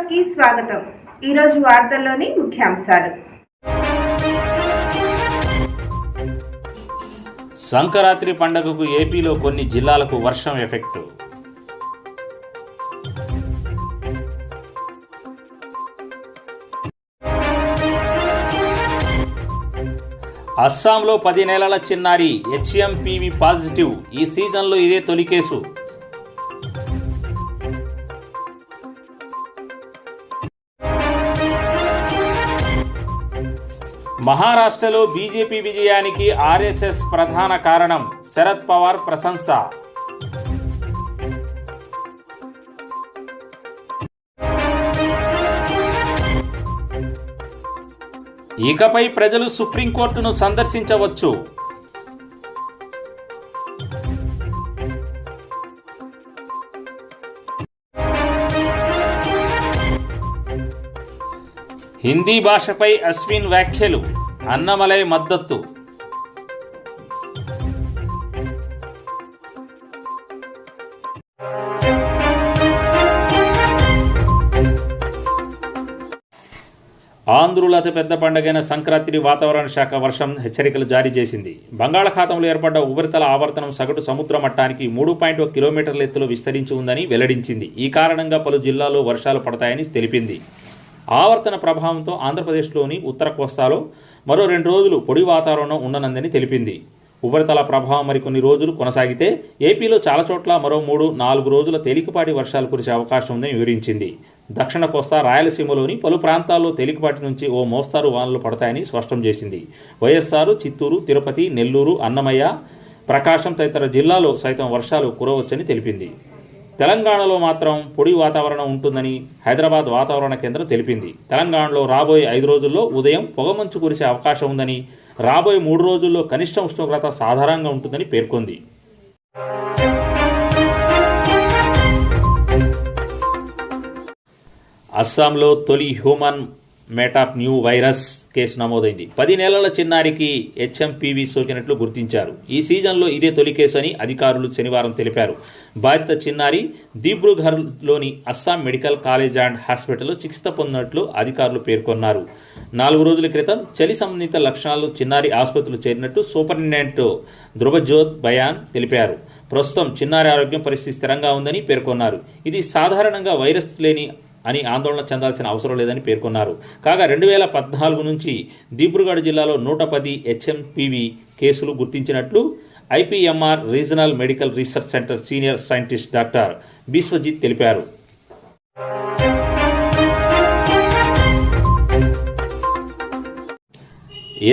న్యూస్కి స్వాగతం. ఈరోజు వార్తల్లోని ముఖ్యాంశాలు. సంక్రాంతి పండుగకు ఏపీలో కొన్ని జిల్లాలకు వర్షం ఎఫెక్టు. అస్సాంలో పది నెలల చిన్నారి హెచ్ఎంపీవి పాజిటివ్. ఈ సీజన్లో ఇదే తొలి కేసు. మహారాష్ట్రలో బీజేపీ విజయానికి ఆర్ఎస్ఎస్ ప్రధాన కారణం శరద్ పవార్ ప్రశంస. ఇకపై ప్రజలు సుప్రీంకోర్టును సందర్శించవచ్చు. హిందీ భాషపై అశ్విన్ వ్యాఖ్యలు. అన్నమలై మద్దతు ఆంధ్రుల అతిపెద్ద పండుగైన సంక్రాంతిని వాతావరణ శాఖ వర్షం హెచ్చరికలు జారీ చేసింది. బంగాళాఖాతంలో ఏర్పడ్డ ఉపరితల ఆవర్తనం సగటు సముద్ర మట్టానికి మూడు పాయింట్ ఒక కిలోమీటర్ల ఎత్తులో విస్తరించి ఉందని వెల్లడించింది. ఈ కారణంగా పలు జిల్లాల్లో వర్షాలు పడతాయని తెలిపింది. ఆవర్తన ప్రభావంతో ఆంధ్రప్రదేశ్లోని ఉత్తర కోస్తాలో మరో రెండు రోజులు పొడి వాతావరణం ఉండనుందని తెలిపింది. ఉపరితల ప్రభావం మరికొన్ని రోజులు కొనసాగితే ఏపీలో చాలా చోట్ల మరో మూడు నాలుగు రోజుల తేలికపాటి వర్షాలు కురిసే అవకాశం ఉందని వివరించింది. దక్షిణ కోస్తా రాయలసీమలోని పలు ప్రాంతాల్లో తేలికపాటి నుంచి ఓ మోస్తారు వానలు పడతాయని స్పష్టం చేసింది. వైఎస్ఆర్ చిత్తూరు తిరుపతి నెల్లూరు అన్నమయ్య ప్రకాశం తదితర జిల్లాలో సైతం వర్షాలు కురవచ్చని తెలిపింది. తెలంగాణలో మాత్రం పొడి వాతావరణం ఉంటుందని హైదరాబాద్ వాతావరణ కేంద్రం తెలిపింది. తెలంగాణలో రాబోయే ఐదు రోజుల్లో ఉదయం పొగమంచు కురిసే అవకాశం ఉందని రాబోయే మూడు రోజుల్లో కనిష్ట ఉష్ణోగ్రత సాధారణంగా ఉంటుందని పేర్కొంది. అస్సాంలో తొలి human metapneumovirus case నమోదైంది. పది నెలల చిన్నారికి హెచ్ఎంపీవీ సోకినట్లు గుర్తించారు. ఈ సీజన్లో ఇదే తొలి కేసు అని అధికారులు శనివారం తెలిపారు. బాధిత చిన్నారి దిబ్రూఘర్లోని అస్సాం మెడికల్ కాలేజ్ అండ్ హాస్పిటల్లో చికిత్స పొందినట్లు అధికారులు పేర్కొన్నారు. నాలుగు రోజుల క్రితం చలి సంబంధిత లక్షణాలు చిన్నారి ఆసుపత్రిలో చేరినట్టు సూపరింటెండెంట్ ధ్రువజ్యోత్ బయాన్ తెలిపారు. ప్రస్తుతం చిన్నారి ఆరోగ్యం పరిస్థితి స్థిరంగా ఉందని పేర్కొన్నారు. ఇది సాధారణంగా వైరస్ లేని అని ఆందోళన చెందాల్సిన అవసరం లేదని పేర్కొన్నారు. కాగా రెండు వేల పద్నాలుగు నుంచి దిబ్రుగఢ్ జిల్లాలో నూట పది హెచ్ఎంపీవీ కేసులు గుర్తించినట్లు IPMR regional medical research centre senior scientist doctor Biswajit తెలిపారు.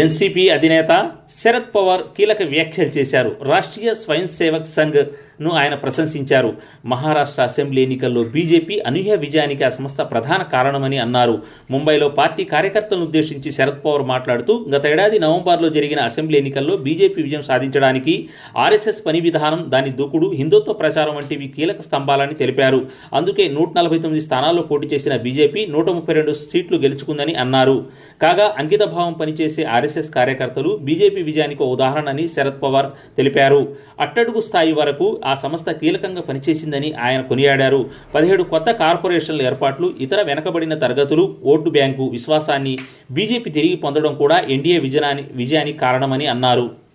ఎన్సీపీ అధినేత శరద్ పవార్ కీలక వ్యాఖ్యలు చేశారు. రాష్ట్రీయ స్వయం సేవక్ సంఘ్ను ఆయన ప్రశంసించారు. మహారాష్ట్ర అసెంబ్లీ ఎన్నికల్లో బీజేపీ అనూహ్య విజయానికి ఆ సంస్థ ప్రధాన కారణమని అన్నారు. ముంబైలో పార్టీ కార్యకర్తలను ఉద్దేశించి శరద్ పవార్ మాట్లాడుతూ గత ఏడాది నవంబర్లో జరిగిన అసెంబ్లీ ఎన్నికల్లో బీజేపీ విజయం సాధించడానికి ఆర్ఎస్ఎస్ పని విధానం దాని దూకుడు హిందుత్వ ప్రచారం వంటివి కీలక స్తంభాలని తెలిపారు. అందుకే నూట నలభై తొమ్మిది స్థానాల్లో పోటీ చేసిన బీజేపీ నూట ముప్పై రెండు సీట్లు గెలుచుకుందని అన్నారు. కాగా అంకితభావం పనిచేసే ఆర్ఎస్ఎస్ కార్యకర్తలు బీజేపీ విజయానికి ఉదాహరణ అని శరద్ పవార్ తెలిపారు. అట్టడుగు స్థాయి వరకు ఆ సంస్థ కీలకంగా పనిచేసిందని ఆయన కొనియాడారు. పదిహేడు కొత్త కార్పొరేషన్ల ఏర్పాట్లు ఇతర వెనకబడిన తరగతులు ఓటు బ్యాంకు విశ్వాసాన్ని బీజేపీ తిరిగి పొందడం కూడా ఎన్డీఏ విజయాని విజయానికి కారణమని అన్నారు.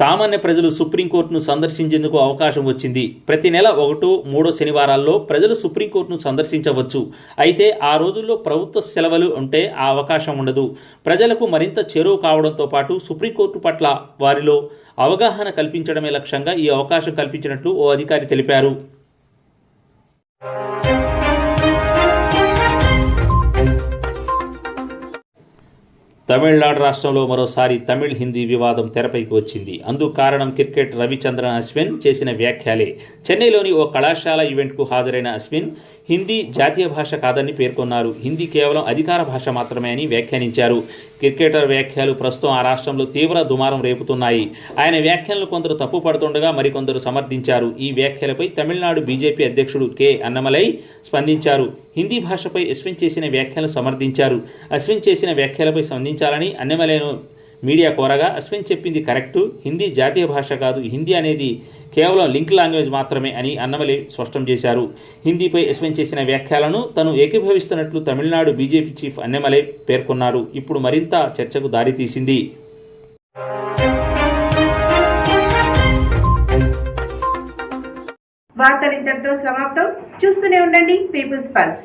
సామాన్య ప్రజలు సుప్రీంకోర్టును సందర్శించేందుకు అవకాశం వచ్చింది. ప్రతి నెల ఒకటో మూడో శనివారాల్లో ప్రజలు సుప్రీంకోర్టును సందర్శించవచ్చు. అయితే ఆ రోజుల్లో ప్రభుత్వ సెలవులు ఉంటే ఆ అవకాశం ఉండదు. ప్రజలకు మరింత చేరువ కావడంతో పాటు సుప్రీంకోర్టు పట్ల వారిలో అవగాహన కల్పించడమే లక్ష్యంగా ఈ అవకాశం కల్పించినట్లు ఓ అధికారి తెలిపారు. తమిళనాడు రాష్ట్రంలో మరోసారి తమిళ్ హిందీ వివాదం తెరపైకి వచ్చింది. అందుకు కారణం క్రికెట్ రవిచంద్రన్ అశ్విన్ చేసిన వ్యాఖ్యలే. చెన్నైలోని ఓ కళాశాల ఈవెంట్కు హాజరైన అశ్విన్ హిందీ జాతీయ భాష కాదని పేర్కొన్నారు. హిందీ కేవలం అధికార భాష మాత్రమే అని వ్యాఖ్యానించారు. క్రికెటర్ వ్యాఖ్యలు ప్రస్తుతం ఆ రాష్ట్రంలో తీవ్ర దుమారం రేపుతున్నాయి. ఆయన వ్యాఖ్యలను కొందరు తప్పు పడుతుండగా మరికొందరు సమర్థించారు. ఈ వ్యాఖ్యలపై తమిళనాడు బీజేపీ అధ్యక్షుడు కె. అన్నమలై స్పందించారు. హిందీ భాషపై అశ్విన్ చేసిన వ్యాఖ్యలను సమర్థించారు. అశ్విన్ చేసిన వ్యాఖ్యలపై స్పందించాలని అన్నమలైను మీడియా కోరగా అశ్విన్ చెప్పింది కరెక్టు హిందీ జాతీయ భాష కాదు హిందీ అనేది కేవలం లింక్ లాంగ్వేజ్ మాత్రమే అని అన్నమలే స్పష్టం చేశారు. హిందీపై అశ్విన్ చేసిన వ్యాఖ్యలను తను ఏకీభవిస్తున్నట్లు తమిళనాడు బీజేపీ చీఫ్ అన్నమలై పేర్కొన్నారు. ఇప్పుడు మరింత చర్చకు దారితీసింది వార్తలు ఇంతటితో సమాప్తం. చూస్తూనే ఉండండి పీపుల్స్ పల్స్.